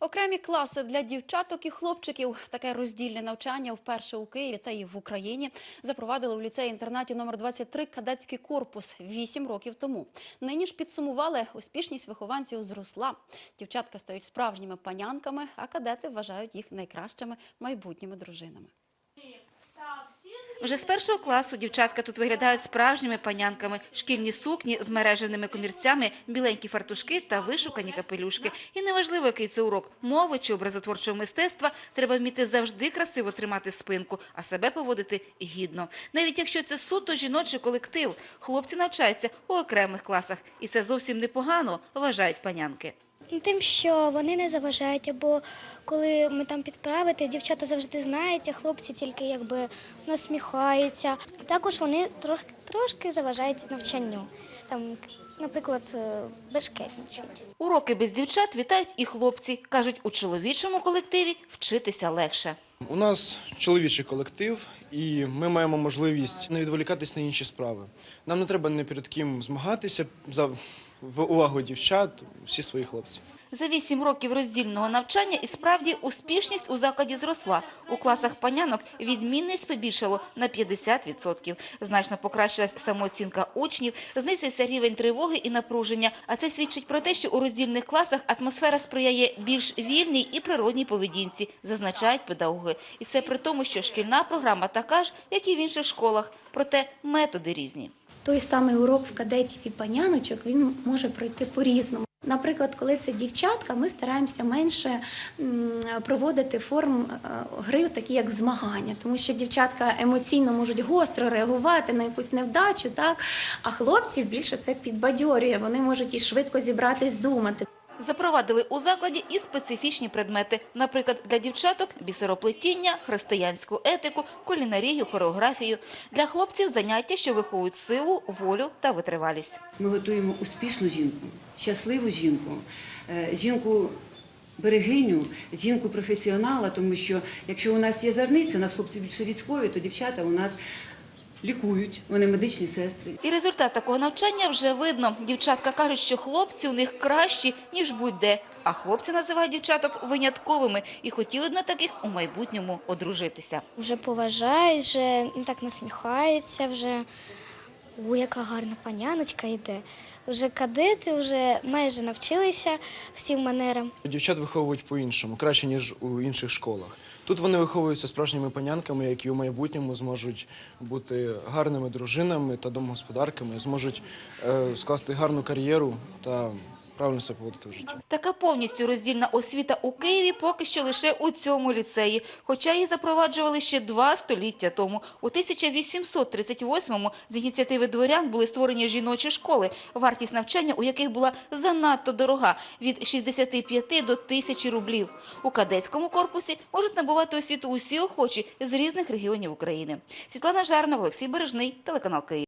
Окремі класи для дівчаток і хлопчиків. Таке роздільне навчання вперше у Києві та і в Україні запровадили в ліцеї-інтернаті номер 23 кадетський корпус вісім років тому. Нині ж підсумували, успішність вихованців зросла. Дівчатка стають справжніми панянками, а кадети вважають їх найкращими майбутніми дружинами. Вже з першого класу дівчатка тут виглядають справжніми панянками. Шкільні сукні з мережевними комірцями, біленькі фартушки та вишукані капелюшки. І неважливо, який це урок – мови чи образотворчого мистецтва, треба вміти завжди красиво тримати спинку, а себе поводити гідно. Навіть якщо це суто жіночий колектив, хлопці навчаються у окремих класах. І це зовсім непогано, вважають панянки. Тим, що вони не заважають, або коли ми там підправити, дівчата завжди знають, а хлопці тільки якби насміхаються. Також вони трошки, трошки заважають навчанню. Там, наприклад, е, бешкетничають. Уроки без дівчат вітають і хлопці. Кажуть, у чоловічому колективі вчитися легше. У нас чоловічий колектив, і ми маємо можливість не відволікатись на інші справи. Нам не треба ні перед ким змагатися за в увагу дівчат, всі свої хлопці. За вісім років роздільного навчання і справді успішність у закладі зросла. У класах панянок відмінниць побільшало на 50%. Значно покращилась самооцінка учнів, знизився рівень тривоги і напруження. А це свідчить про те, що у роздільних класах атмосфера сприяє більш вільній і природній поведінці, зазначають педагоги. І це при тому, що шкільна програма така ж, як і в інших школах, проте методи різні. Той самий урок в кадетів і паняночок він може пройти по-різному. Наприклад, коли це дівчатка, ми стараємося менше проводити форм е, гри, такі як змагання, тому що дівчатка емоційно можуть гостро реагувати на якусь невдачу, так а хлопців більше це підбадьорює. Вони можуть і швидко зібратись думати. Запровадили у закладі і специфічні предмети. Наприклад, для дівчаток – бісероплетіння, християнську етику, кулінарію, хореографію. Для хлопців – заняття, що виховують силу, волю та витривалість. Ми готуємо успішну жінку, щасливу жінку, е, жінку. Берегиню, жінку професіонала, тому що якщо у нас є зерниця, у нас хлопці більше військові, то дівчата у нас лікують, вони медичні сестри. І результат такого навчання вже видно. Дівчатка кажуть, що хлопці у них кращі, ніж будь-де. А хлопці називають дівчаток винятковими і хотіли б на таких у майбутньому одружитися. Вже поважають, вже не так насміхаються, вже о, яка гарна паняночка йде. Вже кадети вже майже навчилися всім манерам. Дівчат виховують по-іншому, краще ніж у інших школах. Тут вони виховуються справжніми панянками, які у майбутньому зможуть бути гарними дружинами та домогосподарками, зможуть е, скласти гарну кар'єру та правильно себе поводити в житті. Така повністю роздільна освіта у Києві поки що лише у цьому ліцеї, хоча її запроваджували ще два століття тому. У 1838-му з ініціативи дворян були створені жіночі школи, вартість навчання у яких була занадто дорога – від 65 до 1000 рублів. У кадетському корпусі можуть набувати освіту усі охочі з різних регіонів України. Світлана Жарна, Олексій Бережний, телеканал Київ.